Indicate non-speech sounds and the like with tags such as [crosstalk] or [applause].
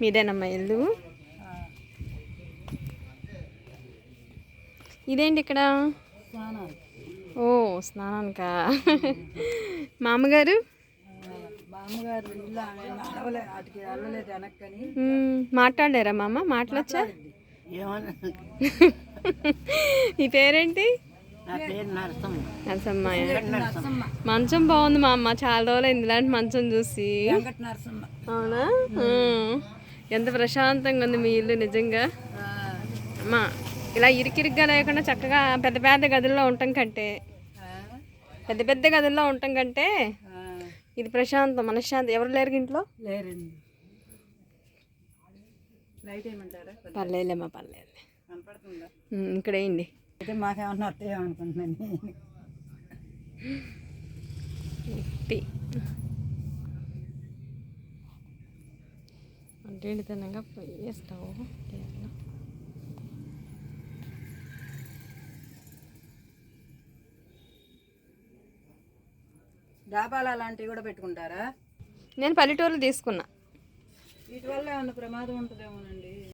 మీదేనమ్మా ఇల్లు? ఇదేంటి ఇక్కడ? ఓ స్నానానికా? మామగారు? మ్మ్, మాట్లాడారా మా అమ్మ మాట్లాడచ్చా [laughs] ఈ పేరేంటి? నరసమ్మ. మంచం బాగుంది మా అమ్మ. చాలా రోజులు అయింది ఇలాంటి మంచం చూసి. అవునా. ఎంత ప్రశాంతంగా ఉంది మీ ఇల్లు నిజంగా. అమ్మా ఇలా ఇరికిరిగ్గా లేకుండా చక్కగా పెద్ద పెద్ద గదుల్లో ఉండటం కంటే పెద్ద పెద్ద గదుల్లో ఉండటం కంటే ఇది ప్రశాంతం మనశ్శాంతి. ఎవరు లేరు ఇంట్లో? లేరండి. పర్లేదులేమ్మా పర్లేదు. కనపడుతుందా? ఉమ్, ఇక్కడ వేయండి అయితే మాకేమన్నా వస్తాయో అనుకుంటున్నాను అంటే తినగా పొయ్యి స్టవ్ చేయాలి. డాబాలు అలాంటివి కూడా పెట్టుకుంటారా? నేను పల్లెటూరులో తీసుకున్నా. వీటి వల్ల ఏమన్నా ప్రమాదం ఉంటుందేమోనండి?